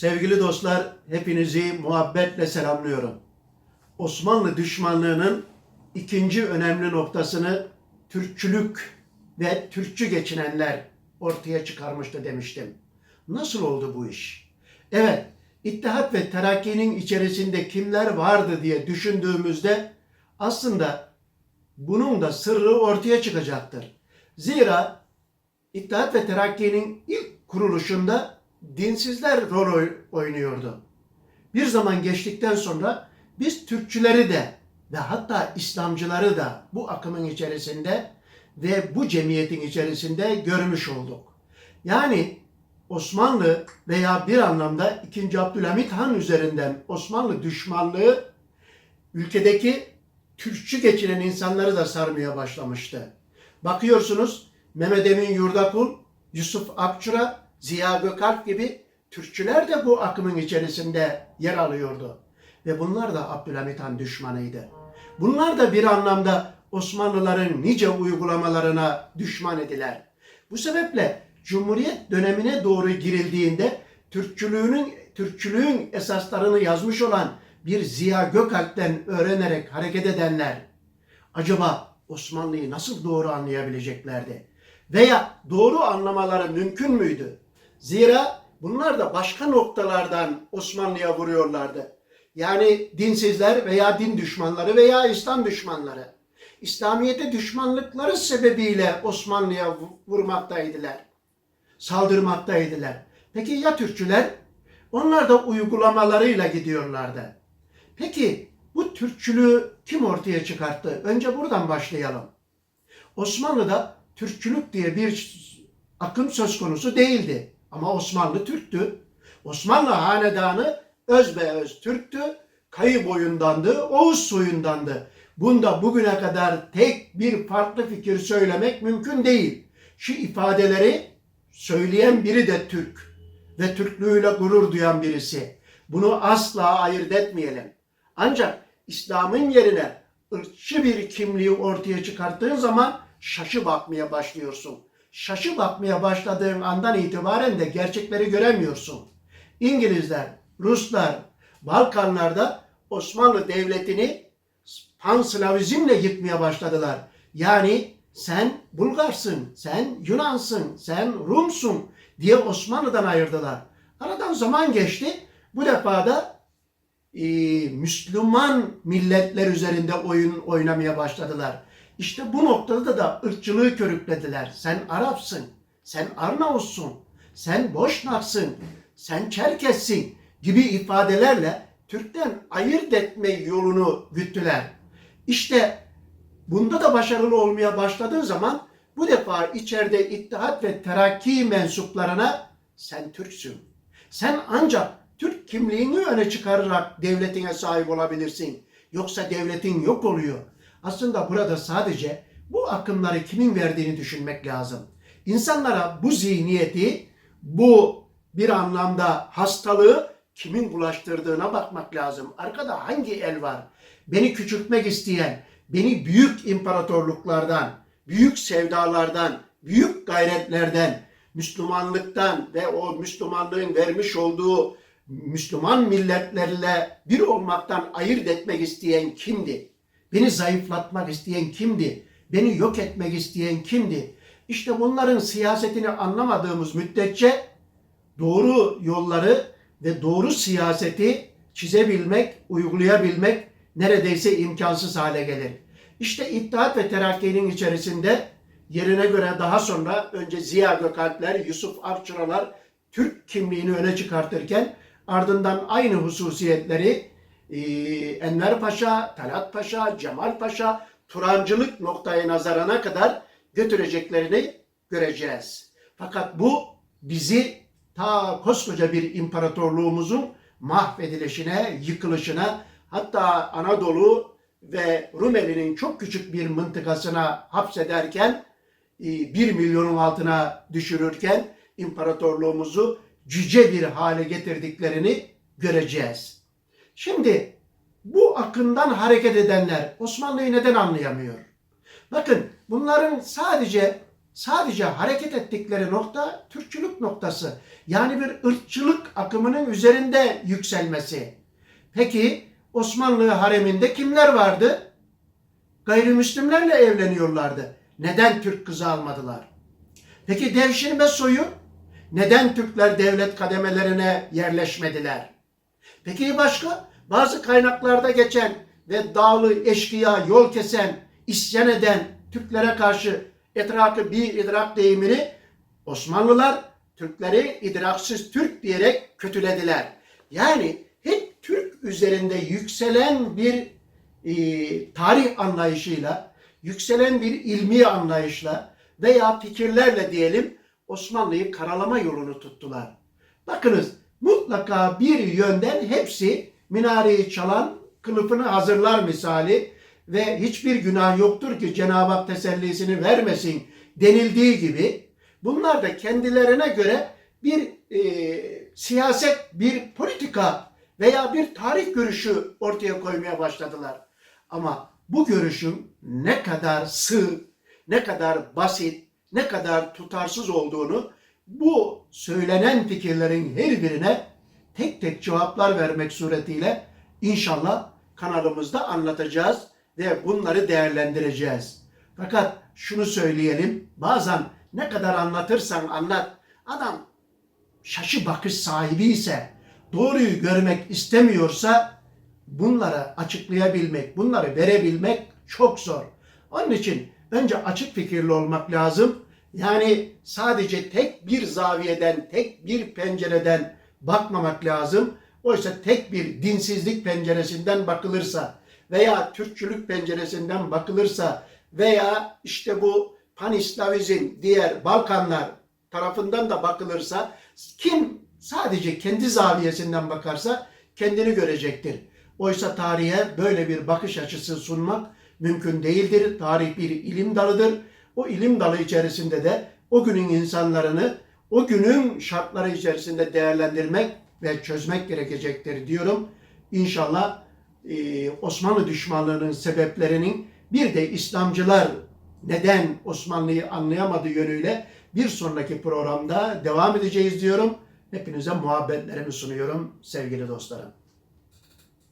Sevgili dostlar, hepinizi muhabbetle selamlıyorum. Osmanlı düşmanlığının ikinci önemli noktasını Türkçülük ve Türkçü geçinenler ortaya çıkarmıştı demiştim. Nasıl oldu bu iş? Evet, İttihat ve Terakki'nin içerisinde kimler vardı diye düşündüğümüzde aslında bunun da sırrı ortaya çıkacaktır. Zira İttihat ve Terakki'nin ilk kuruluşunda dinsizler rol oy- oynuyordu. Bir zaman geçtikten sonra biz Türkçüleri de ve hatta İslamcıları da bu akımın içerisinde ve bu cemiyetin içerisinde görmüş olduk. Yani Osmanlı veya bir anlamda 2. Abdülhamit Han üzerinden Osmanlı düşmanlığı ülkedeki Türkçü geçinen insanları da sarmaya başlamıştı. Bakıyorsunuz Mehmet Emin Yurdakul, Yusuf Akçura, Ziya Gökalp gibi Türkçüler de bu akımın içerisinde yer alıyordu. Ve bunlar da Abdülhamit Han düşmanıydı. Bunlar da bir anlamda Osmanlıların nice uygulamalarına düşman ediler. Bu sebeple Cumhuriyet dönemine doğru girildiğinde Türkçülüğünün Türkçülüğün esaslarını yazmış olan bir Ziya Gökalp'ten öğrenerek hareket edenler acaba Osmanlı'yı nasıl doğru anlayabileceklerdi? Veya doğru anlamaları mümkün müydü? Zira bunlar da başka noktalardan Osmanlı'ya vuruyorlardı. Yani dinsizler veya din düşmanları veya İslam düşmanları. İslamiyet'e düşmanlıkları sebebiyle Osmanlı'ya vu- vurmaktaydılar. Saldırmaktaydılar. Peki ya Türkçüler? Onlar da uygulamalarıyla gidiyorlardı. Peki bu Türkçülüğü kim ortaya çıkarttı? Önce buradan başlayalım. Osmanlı'da Türkçülük diye bir akım söz konusu değildi. Ama Osmanlı Türktü. Osmanlı hanedanı özbeöz Türktü. Kayı boyundandı, Oğuz soyundandı. Bunda bugüne kadar tek bir farklı fikir söylemek mümkün değil. Şu ifadeleri söyleyen biri de Türk ve Türklüğüyle gurur duyan birisi. Bunu asla ayırt etmeyelim. Ancak İslam'ın yerine ırkçı bir kimliği ortaya çıkarttığın zaman şaşı bakmaya başlıyorsun. Şaşı bakmaya başladığın andan itibaren de gerçekleri göremiyorsun. İngilizler, Ruslar, Balkanlarda Osmanlı Devleti'ni panslavizmle yıkmaya başladılar. Yani sen Bulgarsın, sen Yunansın, sen Rumsun diye Osmanlı'dan ayırdılar. Aradan zaman geçti. Bu defa da e, Müslüman milletler üzerinde oyun oynamaya başladılar. İşte bu noktada da ırkçılığı körüklediler. Sen Arapsın, sen Arnavutsun, sen Boşnaksın, sen Çerkessin gibi ifadelerle Türk'ten ayırt etme yolunu güttüler. İşte bunda da başarılı olmaya başladığın zaman bu defa içeride İttihat ve Terakki mensuplarına sen Türksün. Sen ancak Türk kimliğini öne çıkararak devletine sahip olabilirsin. Yoksa devletin yok oluyor. Aslında burada sadece bu akımları kimin verdiğini düşünmek lazım. İnsanlara bu zihniyeti, bu bir anlamda hastalığı kimin bulaştırdığına bakmak lazım. Arkada hangi el var? Beni küçültmek isteyen, beni büyük imparatorluklardan, büyük sevdalardan, büyük gayretlerden, Müslümanlıktan ve o Müslümanlığın vermiş olduğu Müslüman milletlerle bir olmaktan ayırt etmek isteyen kimdi? Beni zayıflatmak isteyen kimdi? Beni yok etmek isteyen kimdi? İşte bunların siyasetini anlamadığımız müddetçe doğru yolları ve doğru siyaseti çizebilmek, uygulayabilmek neredeyse imkansız hale gelir. İşte İttihat ve Terakki'nin içerisinde yerine göre daha sonra önce Ziya Gökalpler, Yusuf Akçuralar Türk kimliğini öne çıkartırken ardından aynı hususiyetleri e, Enver Paşa, Talat Paşa, Cemal Paşa, Turancılık noktaya nazarına kadar götüreceklerini göreceğiz. Fakat bu bizi ta koskoca bir imparatorluğumuzun mahvedilişine, yıkılışına, hatta Anadolu ve Rumeli'nin çok küçük bir mıntıkasına hapsederken, e, bir milyonun altına düşürürken imparatorluğumuzu cüce bir hale getirdiklerini göreceğiz. Şimdi bu akımdan hareket edenler Osmanlı'yı neden anlayamıyor? Bakın bunların sadece sadece hareket ettikleri nokta Türkçülük noktası. Yani bir ırkçılık akımının üzerinde yükselmesi. Peki Osmanlı hareminde kimler vardı? Gayrimüslimlerle evleniyorlardı. Neden Türk kızı almadılar? Peki devşirme soyu neden Türkler devlet kademelerine yerleşmediler? Peki başka? Bazı kaynaklarda geçen ve dağlı eşkıya yol kesen, isyan eden Türklere karşı etrakı bir idrak deyimini Osmanlılar Türkleri idraksiz Türk diyerek kötülediler. Yani hep Türk üzerinde yükselen bir e, tarih anlayışıyla, yükselen bir ilmi anlayışla veya fikirlerle diyelim Osmanlı'yı karalama yolunu tuttular. Bakınız mutlaka bir yönden hepsi minareyi çalan kılıfını hazırlar misali ve hiçbir günah yoktur ki Cenab-ı Hak tesellisini vermesin denildiği gibi bunlar da kendilerine göre bir e, siyaset, bir politika veya bir tarih görüşü ortaya koymaya başladılar. Ama bu görüşün ne kadar sığ, ne kadar basit, ne kadar tutarsız olduğunu bu söylenen fikirlerin her birine tek tek cevaplar vermek suretiyle inşallah kanalımızda anlatacağız ve bunları değerlendireceğiz. Fakat şunu söyleyelim, bazen ne kadar anlatırsan anlat, adam şaşı bakış sahibi ise, doğruyu görmek istemiyorsa bunları açıklayabilmek, bunları verebilmek çok zor. Onun için önce açık fikirli olmak lazım. Yani sadece tek bir zaviyeden, tek bir pencereden bakmamak lazım. Oysa tek bir dinsizlik penceresinden bakılırsa veya Türkçülük penceresinden bakılırsa veya işte bu panislavizm diğer Balkanlar tarafından da bakılırsa kim sadece kendi zaviyesinden bakarsa kendini görecektir. Oysa tarihe böyle bir bakış açısı sunmak mümkün değildir. Tarih bir ilim dalıdır. O ilim dalı içerisinde de o günün insanlarını o günün şartları içerisinde değerlendirmek ve çözmek gerekecektir diyorum. İnşallah e, Osmanlı düşmanlığının sebeplerinin bir de İslamcılar neden Osmanlı'yı anlayamadığı yönüyle bir sonraki programda devam edeceğiz diyorum. Hepinize muhabbetlerimi sunuyorum sevgili dostlarım.